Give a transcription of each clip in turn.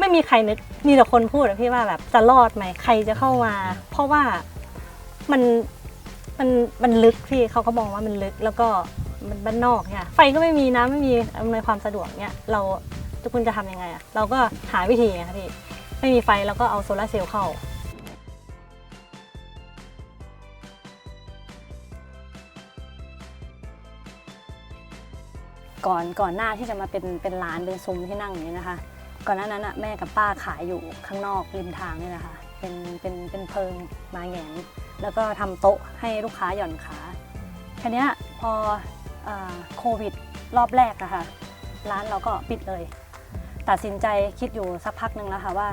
ไม่มีใครนึกมีแต่คนพูดอะพี่ว่าแบบจะรอดไหมใครจะเข้ามา เพราะว่ามันมันมันลึกพี่เขาก็มองว่ามันลึกแล้วก็มันบ้านนอกเนี่ยไฟก็ไม่มีน้ำไม่มีอำนวยความสะดวกเนี่ยเราทุกคนจะทำยังไงอะเราก็หาวิธีไงคะพี่ไม่มีไฟแล้วก็เอาโซลาเซลล์เข้าก่อนก่อนหน้าที่จะมาเป็นเป็นร้านเป็นซุ้มที่นั่งอย่างนี้นะคะ ก่อนหน้านั้นอะแม่กับป้าขายอยู่ข้างนอกริมทางนี่แหละค่ะเป็นเป็นเป็นเพิงมาแหงนแล้วก็ทำโต๊ะให้ลูกค้าหย่อนขาทีเนี้พอโควิดรอบแรกอะค่ะร้านเราก็ปิดเลย ตัดสินใจคิดอยู่สักพักหนึ่งแล้วค่ะว่า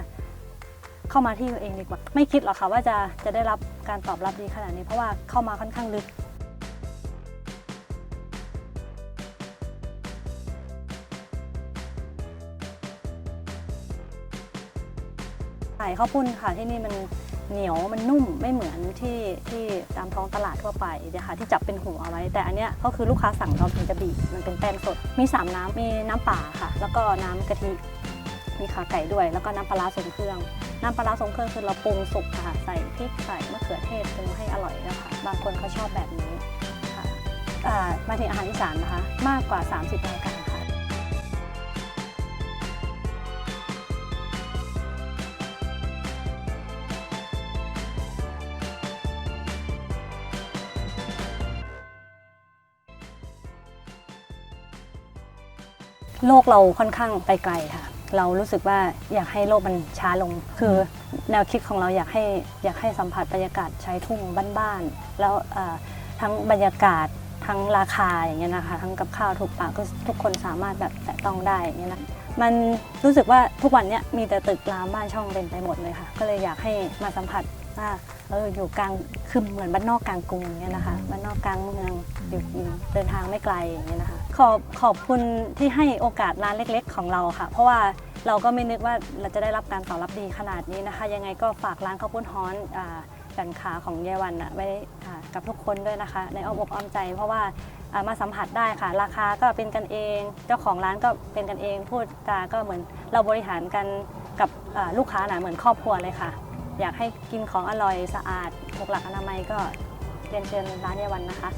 เข้ามาที่ตัวเองดีกว่า ไม่คิดหรอกค่ะว่าจะจะได้รับการตอบรับดีขนาดนี้ เพราะว่าเข้ามาค่อนข้างลึก ไข่ข้าวปุ้นค่ะที่นี่มันเหนียวมันนุ่มไม่เหมือนที่ที่ตามท้องตลาดทั่วไปนะคะที่จับเป็นหัวเอาไว้ แต่อันเนี้ยก็คือลูกค้าสั่งเราถึงจะบีบมันเป็นแป้งสด มี 3 น้ำมีน้ำป่าค่ะ แล้วก็น้ำกะทิมีขาไก่ด้วย แล้วก็น้ำปลาร้าทรงเครื่อง น้ำปลาร้าทรงเครื่องคือเราปรุงสุกค่ะใส่พริกใส่มะเขือเทศปรุงให้อร่อยนะคะบางคนเขาชอบแบบนี้ค่ะมาถึงอาหารอีสานนะคะ มากกว่า 30รายการ โลกเราค่อนข้างไปไกลค่ะ เรารู้สึกว่าอยากให้โลกมันช้าลง คือแนวคิดของเราอยากให้อยากให้สัมผัสบรรยากาศชายทุ่งบ้านๆแล้วทั้งบรรยากาศทั้งราคาอย่างเงี้ยนะคะ ทั้งกับข้าวถูกปากก็ทุกคนสามารถแบบแตะต้องได้อย่างเงี้ยนะมันรู้สึกว่าทุกวันเนี้ยมีแต่ตึกรามบ้านช่องเป็นไปหมดเลยค่ะ ก็เลยอยากให้มาสัมผัส ว่าเอออยู่กลางคือเหมือนบ้านนอกกลางกรุงอย่างเงี้ยนะคะบ้านนอกกลางเมืองอยู่อยู่เดินทางไม่ไกลอย่างเงี้ยนะคะขอบขอบคุณที่ให้โอกาสร้านเล็ก ๆ ของเราค่ะ เพราะว่าเราก็ไม่นึกว่าเราจะได้รับการตอบรับดีขนาดนี้นะคะ ยังไงก็ฝากร้านข้าวปุ้นฮ้อนอ่ากันขาของยายวันอะไว้อ่ากับทุกคนด้วยนะคะ ในอ้อมอกอ้อมใจ เพราะว่าอ่ามาสัมผัสได้ค่ะ ราคาก็เป็นกันเอง เจ้าของร้านก็เป็นกันเอง พูดจาก็เหมือนเราบริหารกันกับอ่าลูกค้านะเหมือนครอบครัวเลยค่ะ อยากให้กินของอร่อยสะอาดหกหลักอนามัยก็เรียนเชิญร้านเยาวันนะคะ